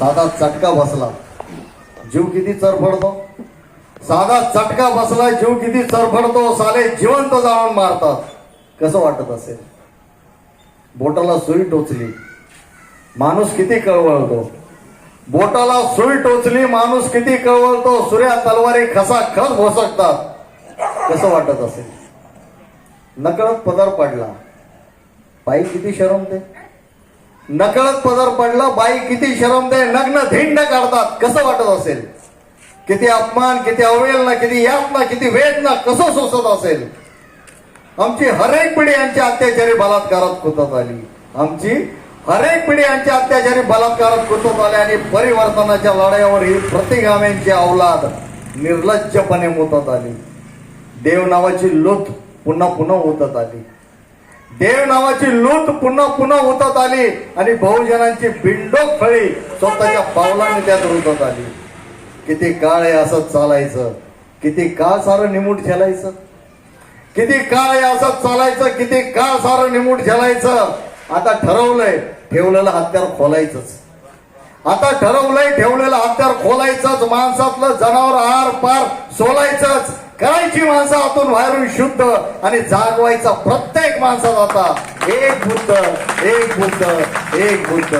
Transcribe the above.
साधा चटका बसला. जीव किती चरफडतो? साधा चटका बसला जीव किती चरफडतो? साले जिवंत जाळून मारतात. कसं वाटत असेल? बोटाला सुई टोचली. माणूस किती कळवळतो? बोटाला सुई टोचली माणूस किती कळवळतो? सूर्या तलवारी खसा खस भोसकतात कसं वाटत असेल? नकळत पदर पडला. पायी किती शरमते? नकळत पदर पडला बाई किती शरमते नग्न धिंड काढतात. कसं वाटत असेल? किती अपमान किती अवहेलना किती यातना किती वेदना कसं सोसत असेल? आमची हरेक पिढी यांच्या अत्याचारी बलात्कारात कुतत आली. आमची हरेक पिढी यांच्या अत्याचारी बलात्कारात कुतत आली आणि परिवर्तनाच्या लढाईवर ही प्रतिगाम्यांची अवलाद निर्लज्जपणे मुतत आली. देव नावाची लोथ पुन्हा पुन्हा होतत आली. देव नावाची लूट पुन्हा पुन्हा होतात आली आणि बहुजनांची बिंडोक फळी स्वतःच्या पावलाने त्यात रुजत आली. किती काळ आहे असंच चालायचं? किती काळ सारं निमूट झेलायचं? किती काळ आहे असंच चालायचं? किती काळ सारं निमूट झेलायचं? आता ठरवलंय ठेवलेलं हत्यार खोलायचंच. आता ठरवलंय ठेवलेलं आमदार खोलायचंच माणसातलं जनावर आर पार सोलायचंच. करायची माणसं आतून बाहेरून शुद्ध आणि जागवायचा प्रत्येक माणसात आता एक बुद्ध एक बुद्ध एक बुद्ध.